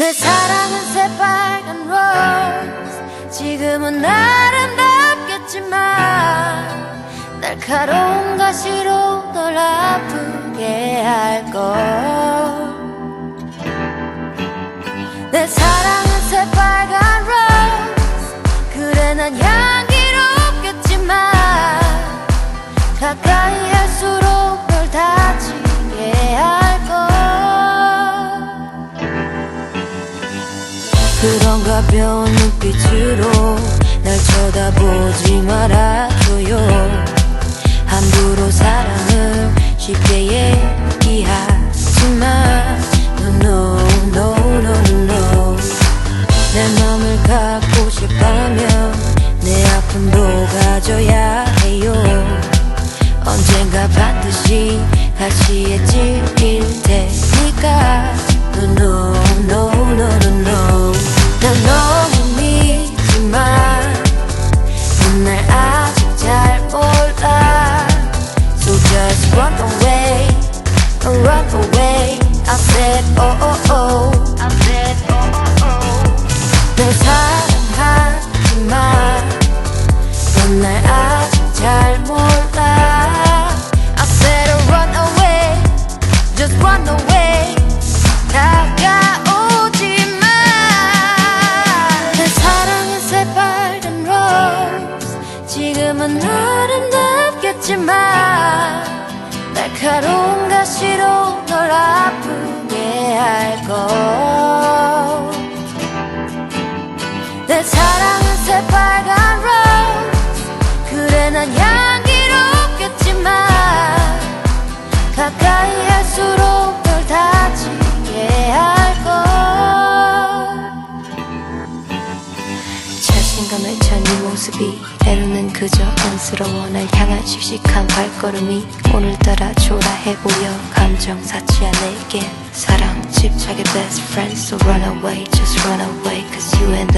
내 사랑은 새빨간 로즈 지금은 아름답겠지만 날카로운 가시로 널 아프게 할걸 그런 가벼운 눈빛으로 날 쳐다보지 말아줘요. 함부로 사랑을 쉽게 얘기하지만 No no no no 내 맘을 갖고 싶다면 내 아픔도 가져야 해요. 언젠가 반드시 가시에 찔릴 테니까. No no run away run away. I said oh oh oh 날카로운 가시로 널 아프게 할걸 내 사랑은 새빨간 자신감을 찬이 모습이 때로는 그저 안쓰러워 날 향한 씩씩한 발걸음이 오늘따라 초라해 보여 감정 사치야 내게 사랑. 집착의 best friend So run away, just run away Cause you and